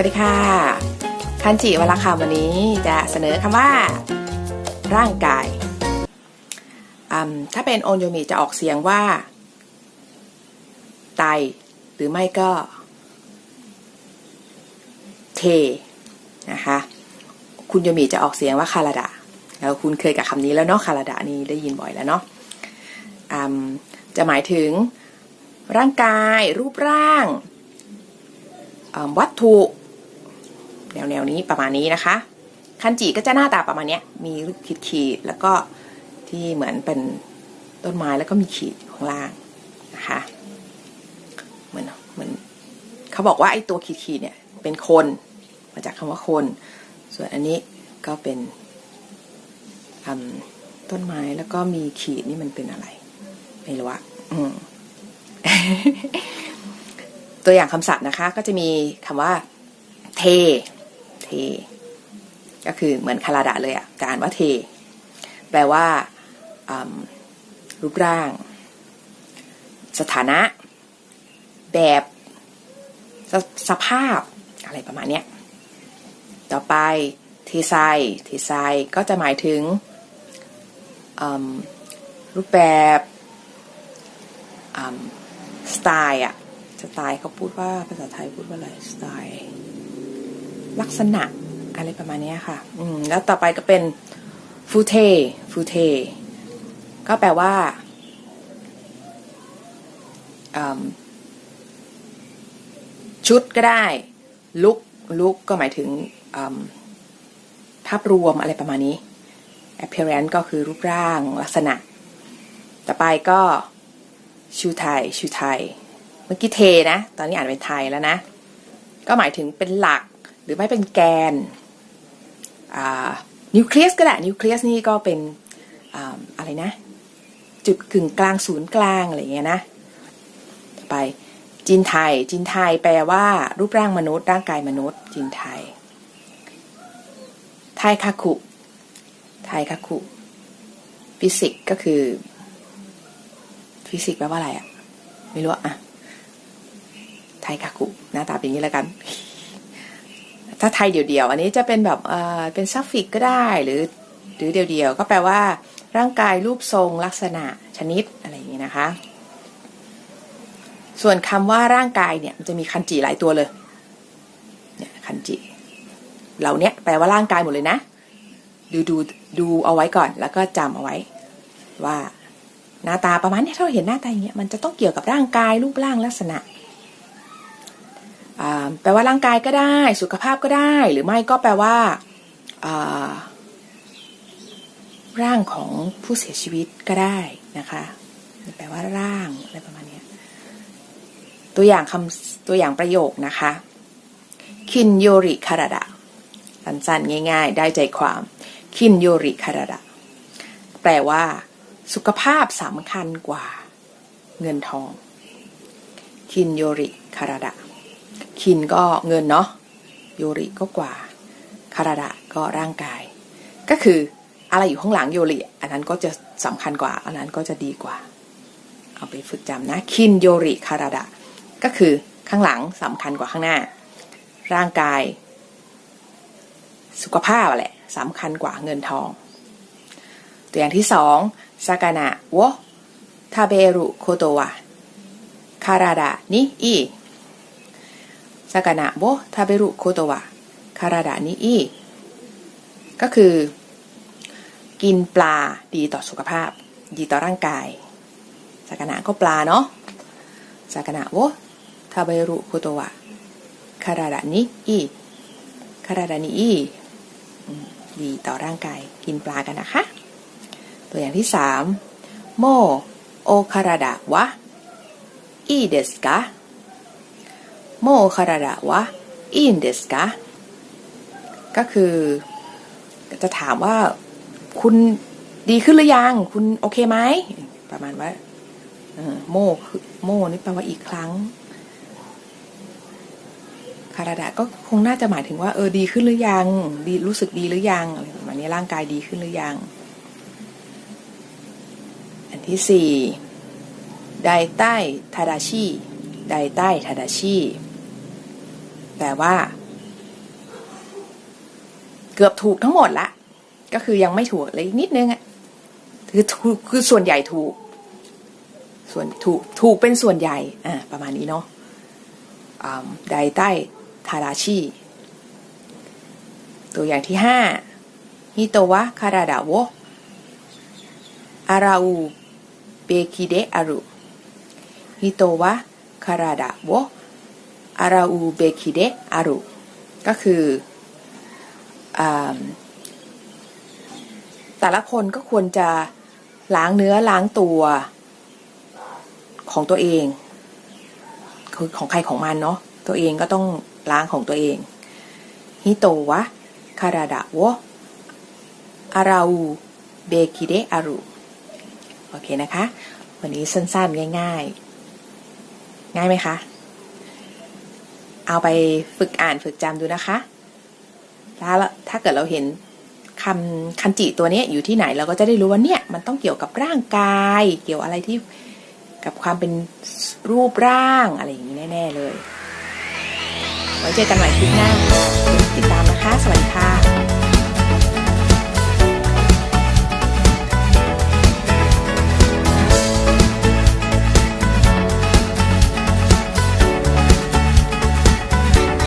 วัสดีค่ะ คันจิวลาคำวันนี้จะเสนอคำว่า ร่างกาย ถ้าเป็นโอนโยมิจะออกเสียงว่า ไต หรือไม่ก็ เท นะคะ คุณโยมิจะออกเสียงว่าคาราดะแล้วคุณเคยกับคำนี้แล้วเนาะคาราดะนี่ได้ยินบ่อยแล้วเนาะจะหมายถึงร่างกายรูปร่างวัตถุ แนวแนวๆนี้ประมาณนี้นะคะ คันจิก็จะหน้าตาประมาณนี้มีรูปขีดขีดๆแล้วก็ที่เหมือนเป็นต้นไม้แล้วก็มีขีดอยู่ข้างล่างนะคะเหมือนเหมือนเขาบอกว่าไอ้ตัวขีดขีดๆเนี่ยเป็นคนมาจากคำว่าคน ส่วนอันนี้ก็เป็นต้นไม้แล้วก็มีขีดนี่มันเป็นอะไร ไม่รู้อะตัวอย่างคำศัพท์นะคะ ก็จะมีคำว่า เท เท ก็คือเหมือนคาราดะเลยอะการว่าเท แปลว่ารูปร่าง สถานะ แบบสสภาพอะไรประมาณเนี้ยต่อไปเทไซเทไซก็จะหมายถึงรูปแบบสไตล์อะสไตล์เขาพูดว่าภาษาไทยพูดว่าอะไรสไตล์ ลักษณะอะไรประมาณนี้ค่ะ อืม แล้วต่อไปก็เป็นฟูเทฟูเทก็แปลว่าชุดก็ได้ ลุกลุกก็หมายถึงภาพรวมอะไรประมาณนี้ appearance ก็คือรูปร่างลักษณะ ต่อไปก็ชูไทยชูไทย เมื่อกี้เทนะ ตอนนี้อ่านเป็นไทยแล้วนะ ก็หมายถึงเป็นหลัก รือไม่เป็นแกนนิวเคลียสก็ได้นิวเคลียสนี่ก็เป็นออะไรนะ จุดกึ่งกลางศูนย์กลางอะไรอย่างเงี้ยนะไปจินไทยจินไทยแปลว่า รูปร่างมนุษย์ ร่างกายมนุษย์จินไทย ไทยคาคุไทยคาคุฟิสิกก็คือ ฟิสิกแปลว่าอะไรอะไม่รู้อะไทยคาคุหน้าตาเป็นอย่างนี้แล้วกัน ถ้าไทยเดี่ยวๆ อันนี้จะเป็นแบบเป็นซัฟฟิกก็ได้หรือหรือเดี่ยวๆ ก็แปลว่า ร่างกายรูปทรงลักษณะชนิดอะไรอย่างนี้นะคะ ส่วนคำว่าร่างกายเนี่ยมันจะมีคันจิหลายตัวเลยเนี่ยคันจิเหล่าเนี้ยแปลว่าร่างกายหมดเลยนะ ดูดูดูเอาไว้ก่อน แล้วก็จำเอาไว้ ว่าหน้าตาประมาณนี้ถ้าเราเห็นหน้าตาอย่างเงี้ยมันจะต้องเกี่ยวกับร่างกายรูปร่างลักษณะ แปลว่าร่างกายก็ได้ สุขภาพก็ได้ หรือไม่ก็แปลว่าร่างของผู้เสียชีวิตก็ได้นะคะแปลว่าร่างอะไรประมาณนี้ตัวอย่างคำตัวอย่างประโยคนะคะคินโยริคาราดะสั้นๆง่ายๆ ได้ใจความคินโยริคาราดะแปลว่า สุขภาพสำคัญกว่า เงินทองคินโยริคาราดะ คินก็เงินเนาะโยริก็กว่าคาราดะก็ร่างกาย ก็คืออะไรอยู่ข้างหลังโยริอันนั้นก็จะสำคัญกว่า อันนั้นก็จะดีกว่า เอาไปฝึกจำนะ คินโยริคาราดะ ก็คือข้างหลังสำคัญกว่าข้างหน้า ร่างกาย สุขภาพแหละสำคัญกว่าเงินทอง ตัวอย่างที่สองซากานะโวทาเบรุโคโตวะคาราดะนิอี ซากานะโวทาเบรุโคโตวะคาราดะนิอีก็คือ กินปลาดีต่อสุขภาพ ดีต่อร่างกายซากนะก็ปลาเนาะซากนะโวทาเบรุโคโตวะคาราดะนิอีคาราดะนิอีดีต่อร่างกายกินปลากันนะคะ ตัวอย่างที่สามโมโอคาราดะวะอีเดสกะ โมคาราดะวะอีนเดสกะก็คือ จะถามว่าคุณดีขึ้นหรือยัง คุณโอเคไหม ประมาณว่าโมคือโมนี่แปลว่าอีกครั้ง คาราดะก็คงน่าจะหมายถึงว่า เออดีขึ้นหรือยัง ดีรู้สึกดีหรือยังอะไรประมาณนี้ร่างกายดีขึ้นหรือยัง อันที่สี่ไดใต้ทาดาชิไดใต้ทาดาชิ แปลว่า เกือบถูกทั้งหมดละ ก็คือยังไม่ถูกเลยนิดนึงอะคือถูกคือส่วนใหญ่ถูก ส่วนถูกถูกเป็นส่วนใหญ่อ่าประมาณนี้เนาะอ่าไดใต้ทาราชิ ตัวอย่างที่ห้าฮิโตวะคาราดาโวอาราอูเบคิเดอารุฮิโตวะคาราดาโว อาราอูเบคิเดอารุก็คืออแต่ละคนก็ควรจะล้างเนื้อล้างตัวของตัวเอง คือของใครของมันเนาะตัวเองก็ต้องล้างของตัวเองฮิโตวะคาราดะโวอาราอูเบคิเดอารุโอเคนะคะ วันนี้สั้นๆ ง่าย ๆ ง่ายไหมคะ เอาไปฝึกอ่านฝึกจำดูนะคะ แล้วถ้าเกิดเราเห็นคำคันจิตัวนี้อยู่ที่ไหนเราก็จะได้รู้ว่าเนี่ยมันต้องเกี่ยวกับร่างกาย เกี่ยวอะไรที่กับความเป็นรูปร่างอะไรอย่างนี้แน่ ๆ เลย ไว้เจอกันใหม่คลิปหน้าติดตามนะคะ สวัสดีค่ะ